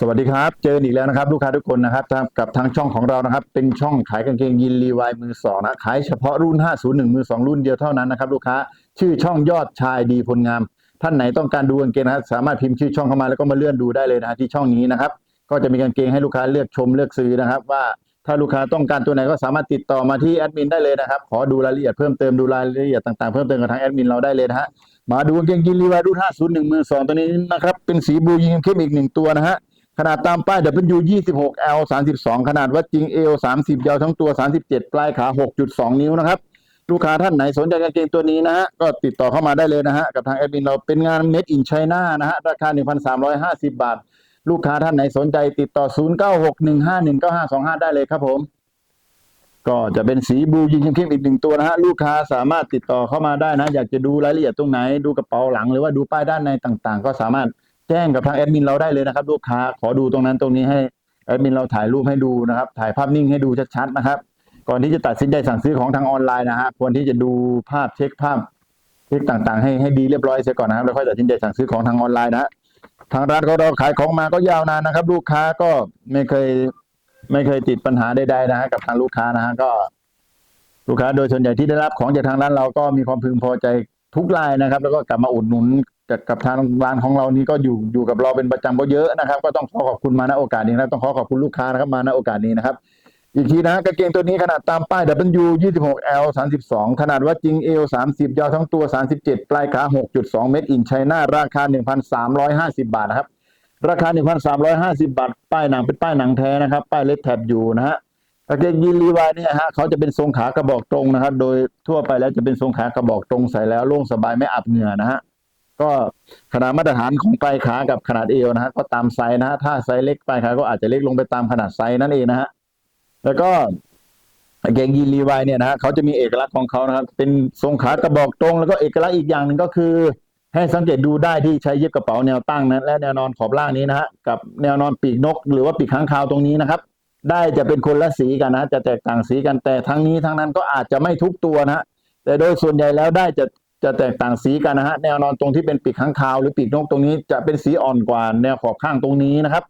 สวัสดีครับ เจอนอีกแล้วนะครับ ลูกค้าทุกคนนะครับกับทางช่องของเรานะครับ เป็นช่องขายกางเกงยีนรีวายมือสองนะขายเฉพาะรุ่น 501 มือสองรุ่นเดียวเท่านั้นนะครับ ลูกค้าชื่อช่องยอดชายดีพลงาม ท่านไหนต้องการดูกางเกงนะครับสามารถพิมพ์ชื่อช่องเข้ามาแล้วก็มาเลื่อนดูได้เลยนะฮะที่ช่องนี้นะครับ ก็จะมีกางเกงให้ลูกค้าเลือกชมเลือกซื้อนะครับ ว่าถ้าลูกค้าต้องการตัวไหนก็สามารถติดต่อมาที่แอดมินได้เลยนะครับ ขอดูรายละเอียดเพิ่มเติมดูรายละเอียดต่างๆเพิ่มเติมกับทางแอดมินเราได้เลยนะฮะมาดูกางเกงยีนรีวายรุ่น501มือสองตัวนี้นะครับเป็นสีบลูยิงเข้มอีกหนึ่งตัวนะฮะ ขนาดตามป้าย W 26 L 32 ขนาดวัดจริง L 30 ยาวทั้งตัว 37 ปลายขา 6.2 นิ้วนะครับ ลูกค้าท่านไหนสนใจกางเกงตัวนี้นะฮะ ก็ติดต่อเข้ามาได้เลยนะฮะ กับทางแอดมินเราเป็นงาน Made in China นะฮะ ราคา 1,350 บาท ลูกค้าท่านไหนสนใจติดต่อ 0961519525 ได้เลยครับผม ก็จะเป็นสีบลูยิงเข้มๆอีกหนึ่งตัวนะฮะ ลูกค้าสามารถติดต่อเข้ามาได้นะ อยากจะดูรายละเอียดตรงไหน ดูกระเป๋าหลังหรือว่าดูป้ายด้านในต่าง ๆ ก็สามารถ แจ้งกับทางแอดมินเราได้เลยนะครับ ลูกค้าขอดูตรงนั้นตรงนี้ให้แอดมินเราถ่ายรูปให้ดูนะครับ ถ่ายภาพนิ่งให้ดูชัดๆนะครับ ก่อนที่จะตัดสินใจสั่งซื้อของทางออนไลน์นะฮะควรที่จะดูภาพเช็คภาพเช็คต่างๆให้ให้ดีเรียบร้อยเสียก่อนนะครับแล้วค่อยตัดสินใจสั่งซื้อของทางออนไลน์นะทางร้านของเราขายของมาก็ยาวนานนะครับ ลูกค้าก็ไม่เคยไม่เคยติดปัญหาใดๆนะฮะกับทางลูกค้านะฮะก็ ลูกค้าโดยส่วนใหญ่ที่ได้รับของจากทางร้านเราก็มีความพึงพอใจทุกรายนะครับ แล้วก็กลับมาอุดหนุน กับกับทางร้านของเรานี้ก็อยู่อยู่กับเราเป็นประจำก็เยอะนะครับ ก็ต้องขอขอบคุณมาณโอกาสนี้นะต้องขอขอบคุณลูกค้านะครับมาณโอกาสนี้นะครับ อีกทีนะกางเกงตัวนี้ขนาดตามป้าย W 26 L 32ขนาดวัดจริง L 30 ยาวทั้งตัว 37 ปลายขา 6.2 เมตรอินไชน่าราคา 1,350 บาทนะครับราคา 1,350 บาท ป้ายหนังเป็นป้ายหนังแท้นะครับ ป้ายเล็กแท็บอยู่นะฮะกางเกงยีนรีวายเนี่ยฮะเขาจะเป็นทรงขากระบอกตรงนะครับ โดยทั่วไปแล้วจะเป็นทรงขากระบอกตรงใส่แล้วโล่งสบายไม่อับเหงื่อนะฮะ ก็ขนาดมาตรฐานของปลายขากับขนาดเอวนะฮะก็ตามไซส์นะฮะถ้าไซส์เล็กปลายขาก็อาจจะเล็กลงไปตามขนาดไซส์นั่นเองนะฮะแล้วก็เกงยีนรีวายเนี่ยนะฮะเขาจะมีเอกลักษณ์ของเขานะครับ เป็นทรงขากระบอกตรง แล้วก็เอกลักษณ์อีกอย่างหนึ่งก็คือ ให้สังเกตดูได้ที่ใช้เย็บกระเป๋าแนวตั้งนะและแนวนอนขอบล่างนี้นะฮะกับแนวนอนปีกนก หรือว่าปีกค้างคาวตรงนี้นะครับ ได้จะเป็นคนละสีกันนะจะแตกต่างสีกันแต่ทั้งนี้ทั้งนั้นก็อาจจะไม่ทุกตัวนะฮะแต่โดยส่วนใหญ่แล้วได้จะ จะแตกต่างสีกันนะฮะแนวนอนตรงที่เป็นปีกข้างคาวหรือปีกนกตรงนี้จะเป็นสีอ่อนกว่าแนวขอบข้างตรงนี้นะครับ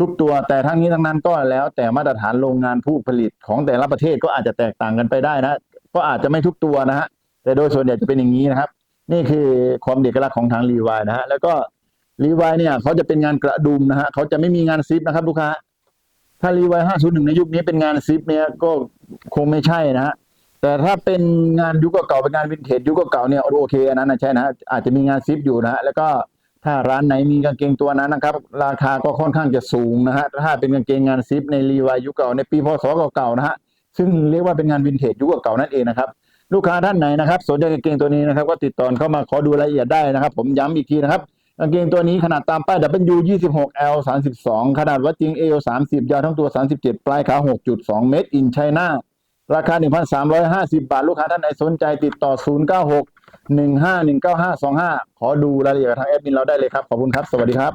ทุกตัวแต่ทั้งนี้ทั้งนั้นก็แล้ว แต่มาตรฐานโรงงานผู้ผลิตของแต่ละประเทศก็อาจจะแตกต่างกันไปได้นะก็อาจจะไม่ทุกตัวนะฮะแต่โดยส่วนใหญ่จะเป็นอย่างนี้นะครับ นี่คือความเอกลักษณ์ของทางรีวายนะฮะแล้วก็รีวายเนี่ยเขาจะเป็นงานกระดุมนะฮะเขาจะไม่มีงานซิปนะครับลูกค้าถ้ารีวาย501ในยุคนี้เป็นงานซิปเนี่ยก็คงไม่ใช่นะฮะ แต่ถ้าเป็นงานยุคเก่าๆเป็นงานวินเทจยุคเก่าๆเนี่ยโอเคอันนั้นนะใช่นะอาจจะมีงานซิปอยู่นะฮะแล้วก็ถ้าร้านไหนมีกางเกงตัวนั้นนะครับ ราคาก็ค่อนข้างจะสูงนะฮะถ้าเป็นกางเกงงานซิปในรีวายยุคเก่าในปีพศเก่าๆนะฮะซึ่งเรียกว่าเป็นงานวินเทจยุคเก่านั่นเองนะครับลูกค้าท่านไหนนะครับ สนใจกางเกงตัวนี้นะครับ ก็ติดต่อเข้ามาขอดูรายละเอียดได้นะครับ ผมย้ำอีกทีนะครับกางเกงตัวนี้ขนาดตามป้าย W 26 L 32ขนาดวัดจริง L 30ยาวทั้งตัว 37 ปลายขา 6.2 เมตรอินไชน่า ราคา 1,350 บาท ลูกค้าท่านไหนสนใจติดต่อ 096 15 19525 ขอดูรายละเอียดกับทางแอดมินเราได้เลยครับ ขอบคุณครับ สวัสดีครับ